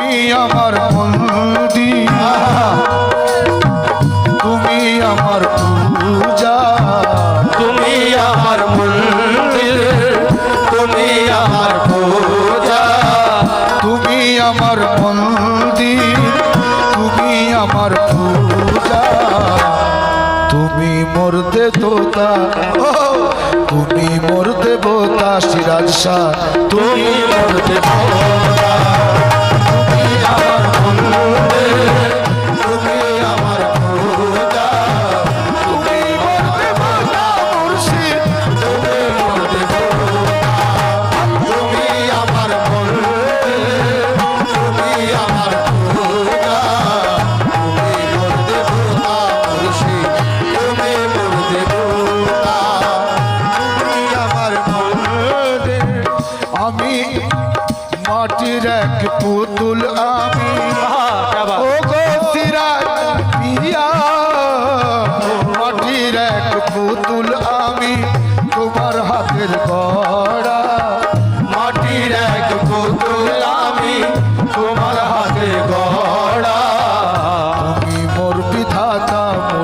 তুমি আমার মন্দির তুমি আমার পূজা। তুমি আমার মন্দির। তুমি আমার পূজা। তুমি আমার মন্দির। তুমি আমার পূজা। তুমি মোর দেবতা। তুমি মোর দেবতা সিরাজ শাহ। তুমি মোর দেবতা।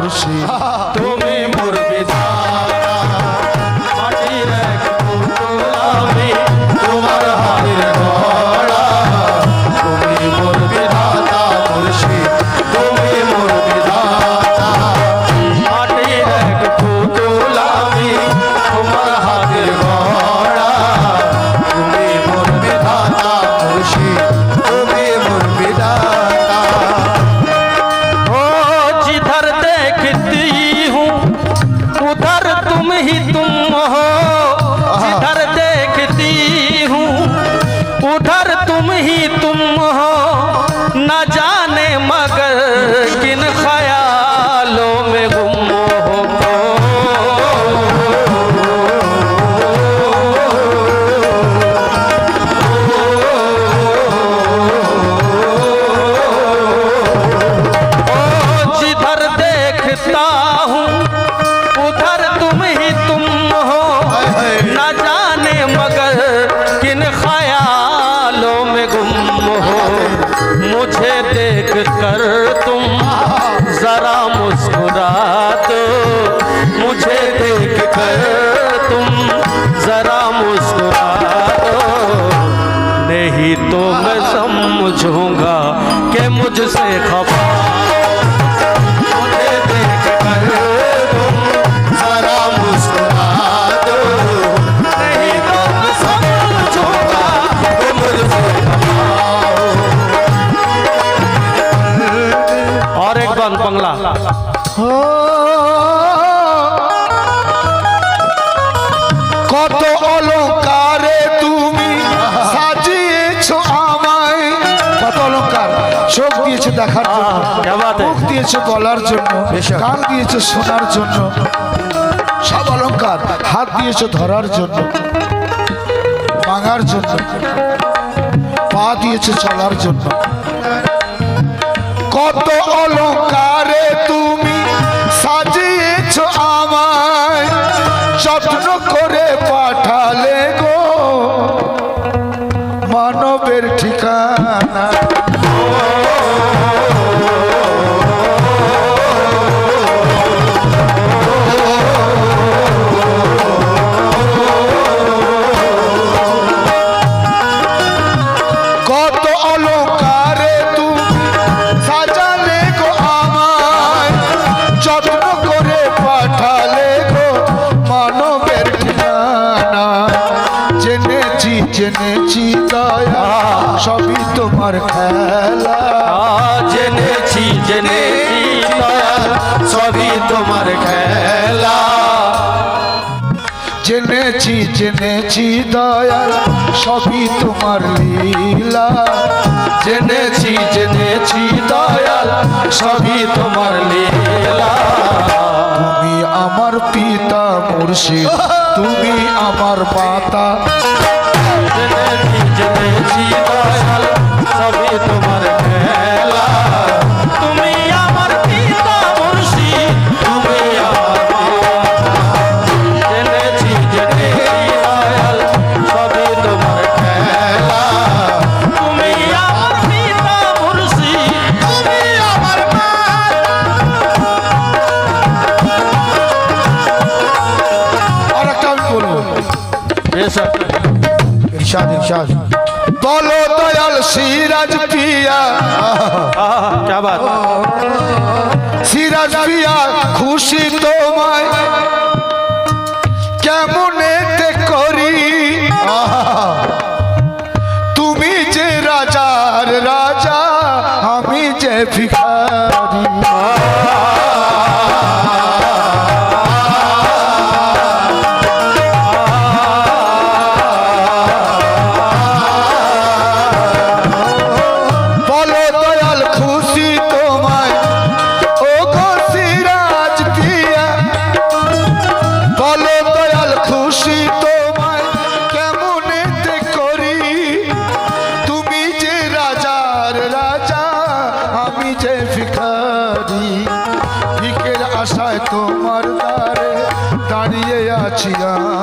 মুর্শিদ तुम ही तुम हो न जाने मगर किन ख्यालों में गुम हो ओ जिधर देखता हूँ उधर तुम ही तुम हो न जरा मुस्कुरा दो नहीं तो मैं समझूँगा कि मुझसे खफा। मुझे देख দেখার জন্য মুখ দিয়েছে গলার জন্য কান দিয়েছে শোনার জন্য সব অলঙ্কার হাত দিয়েছে ধরার জন্য ভাঙার জন্য পা দিয়েছে চলার জন্য। কত অলঙ্কারে তুমি সাজিয়েছ আমায় যত্ন করে পাঠালে গো মানবের ঠিকানা। জেনেছি জেনেছি দয়া সবই তোমার খেলা। জেনেছি জেনেছি দয়াল সবই তোমার খেলা। জেনেছি জেনেছি দয়াল সবই তোমার লীলা। জেনেছি জেনেছি দয়াল সবই তোমার লীলা। তুমি আমার পিতা মুর্শিদ তুমি আমার মাতা। জেনেছি জেনেছি দয়াল সবই তোমার সিরাজ পিয়া খুশি তোমায়। কেমন তে করি? তুমি যে রাজার রাজা আমি যে ভিখার।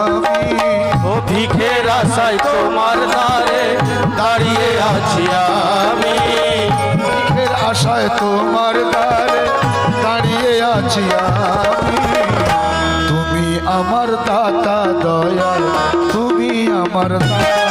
আমি। ও ভিখের আশায় তোমার দ্বারে দাঁড়িয়ে আছি আমি। ভিখের আশায় তোমার দ্বারে দাঁড়িয়ে আছি আমি। তুমি আমার দাতা দয়াল তুমি আমার দাতা